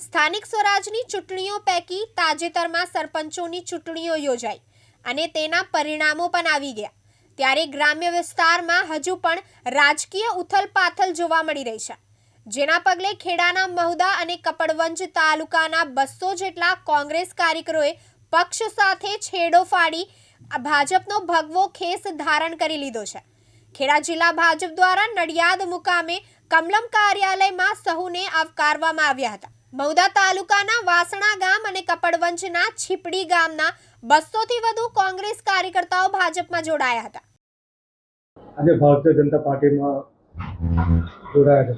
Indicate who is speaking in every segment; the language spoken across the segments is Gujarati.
Speaker 1: સ્થાનિક સ્વરાજની ચૂંટણીઓ પૈકી તાજેતરમાં સરપંચોની ચૂંટણીઓ યોજાઈ અને તેના પરિણામો પણ આવી ગયા. ત્યારે ગ્રામ્ય વિસ્તારમાં હજુ પણ રાજકીય ઉથલપાથલ જોવા મળી રહી છે. જેના પગલે ખેડાના મહુદા અને કપડવંજ તાલુકાના બસો જેટલા કોંગ્રેસ કાર્યકરોએ પક્ષ સાથે છેડો ફાડી ભાજપનો ભગવો ખેસ ધારણ કરી લીધો છે. ખેડા જિલ્લા ભાજપ દ્વારા નડિયાદ મુકામે કમલમ કાર્યાલયમાં સહુને આવકારવામાં આવ્યા હતા. મૌદા તાલુકાના વાસણા ગામ અને કપડવંજના છીપડી ગામના બસોથી વધુ કોંગ્રેસ કાર્યકર્તાઓ ભાજપમાં જોડાયા હતા.
Speaker 2: આજે ભારતીય જનતા પાર્ટીમાં જોડાયા છે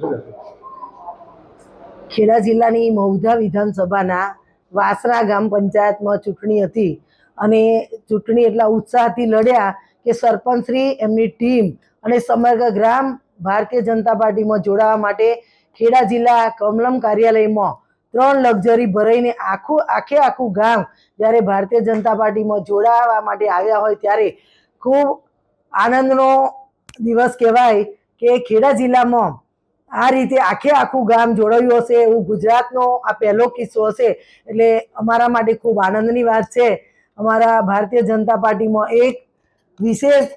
Speaker 3: ખેડા જિલ્લાની મૌધા વિધાનસભાના વાસણા ગામ પંચાયતમાં ચૂંટણી હતી અને ચૂંટણી એટલા ઉત્સાહથી લડ્યા કે સરપંચશ્રી એમની ટીમ અને સમગ્ર ગ્રામ ભારતીય જનતા પાર્ટીમાં જોડાવા માટે ખેડા જિલ્લા કમલમ કાર્યાલયમાં ત્રણ લક્ઝરી ભરાઈને આખું, આખે આખું ગામ જ્યારે ભારતીય જનતા પાર્ટીમાં જોડાવા માટે આવ્યા હોય ત્યારે ખૂબ આનંદનો દિવસ કહેવાય કે ખેડા જિલ્લામાં આ રીતે આખે આખું ગામ જોડાયું હશે એવું ગુજરાતનો આ પહેલો કિસ્સો હશે. એટલે અમારા માટે ખૂબ આનંદની વાત છે. અમારા ભારતીય જનતા પાર્ટીમાં એક વિશેષ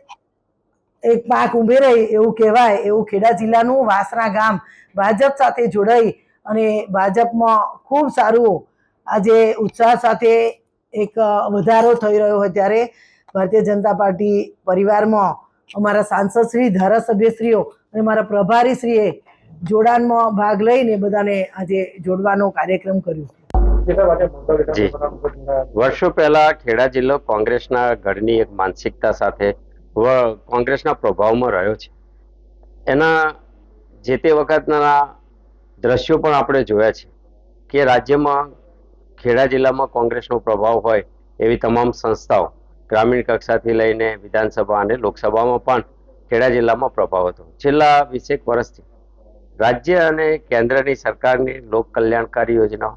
Speaker 3: એક પાક રહી એવું કહેવાય એવું ખેડા જિલ્લાનું વાસણા ગામ ભાજપ સાથે જોડાઈ અને ભાજપમાં ખૂબ સારું આજે ઉત્સાહ સાથે એક વધારો થઈ રહ્યો હોય ત્યારે ભારતીય જનતા પાર્ટી પરિવારમાં અમારા સાંસદશ્રી ધારાસભ્યશ્રીઓ અને મારા પ્રભારીશ્રીએ જોડાણમાં ભાગ લઈને બધાને આજે જોડવાનો કાર્યક્રમ કર્યો?
Speaker 4: વર્ષો પહેલા ખેડા જિલ્લો કોંગ્રેસના ગઢની એક માનસિકતા સાથે કોંગ્રેસના પ્રભાવમાં રહ્યો છે. એના જે તે વખતના દ્રશ્યો પણ આપણે જોયા છે કે રાજ્યમાં ખેડા જિલ્લામાં કોંગ્રેસનો પ્રભાવ હોય એવી તમામ સંસ્થાઓ ગ્રામીણ કક્ષાથી લઈને વિધાનસભા અને લોકસભામાં પણ ખેડા જિલ્લામાં પ્રભાવ હતો. છેલ્લા વીસેક વર્ષથી રાજ્ય અને કેન્દ્રની સરકારની લોક કલ્યાણકારી યોજનાઓ,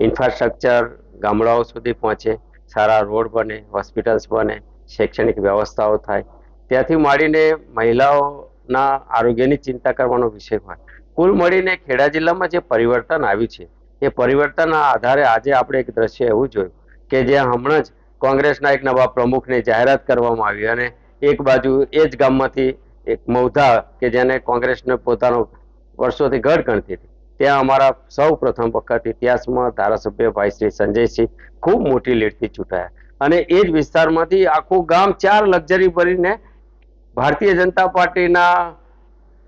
Speaker 4: ઇન્ફ્રાસ્ટ્રક્ચર ગામડાઓ સુધી પહોંચે, સારા રોડ બને, હોસ્પિટલ્સ બને, શૈક્ષણિક વ્યવસ્થાઓ થાય, ત્યાંથી માંડીને મહિલાઓના આરોગ્યની ચિંતા કરવાનો વિષય હોય કુલ મળીને ખેડા જિલ્લામાં જે પરિવર્તન આવ્યું છે, એ પરિવર્તનના આધારે આજે આપણે એક દ્રશ્ય એવું જોયું કે જે હમણાં જ કોંગ્રેસના એક નવા પ્રમુખની જાહેરાત કરવામાં આવી અને એક બાજુ એ જ ગામમાંથી એક મૌધા કે જેને કોંગ્રેસને પોતાનો વર્ષોથી ગઢ ગણતી હતી. ત્યાં અમારા સૌ પ્રથમ વખત ઇતિહાસમાં ધારાસભ્ય ભાઈ શ્રી સંજયસિંહ ખૂબ મોટી લીડથી ચૂંટાયા અને એ જ વિસ્તારમાંથી આખું ગામ ચાર લક્ઝરી ભરીને ભારતીય જનતા પાર્ટીના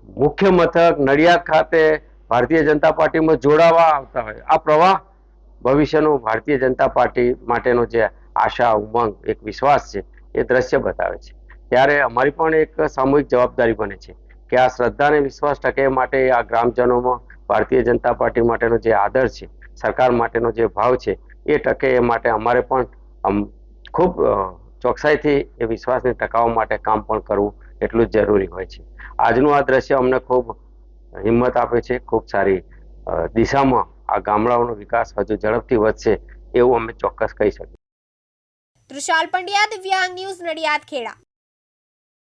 Speaker 4: મુખ્ય મથક નડિયાદ ખાતે ભારતીય જનતા પાર્ટીમાં જોડાવા આવતા હોય. આ પ્રવાહ ભવિષ્યનું ભારતીય જનતા પાર્ટી માટેનો જે આશા, ઉમંગ, એક વિશ્વાસ છે, એ દ્રશ્ય બતાવે છે. ત્યારે અમારી પણ એક સામૂહિક જવાબદારી બને છે કે આ શ્રદ્ધા અને વિશ્વાસ ટકે માટે આ ગ્રામજનોમાં ભારતીય જનતા પાર્ટી માટેનો જે આદર છે, સરકાર માટેનો જે ભાવ છે, એ ટકે એ માટે અમારે પણ ખૂબ ચોકસાઈથી એ વિશ્વાસને ટકાવવા માટે કામ પણ કરવું એટલું જ જરૂરી હોય છે. આજનું આ દ્રશ્ય અમને ખૂબ હિંમત આપે છે, ખૂબ સારી દિશામાં આ ગામડાઓનો વિકાસ હજુ ઝડપથી વધશે એવું અમે ચોક્કસ કહી શકીએ.
Speaker 1: તૃષાલ પંડ્યા, દિવ્યાંગ ન્યૂઝ નડિયાદ, ખેડા.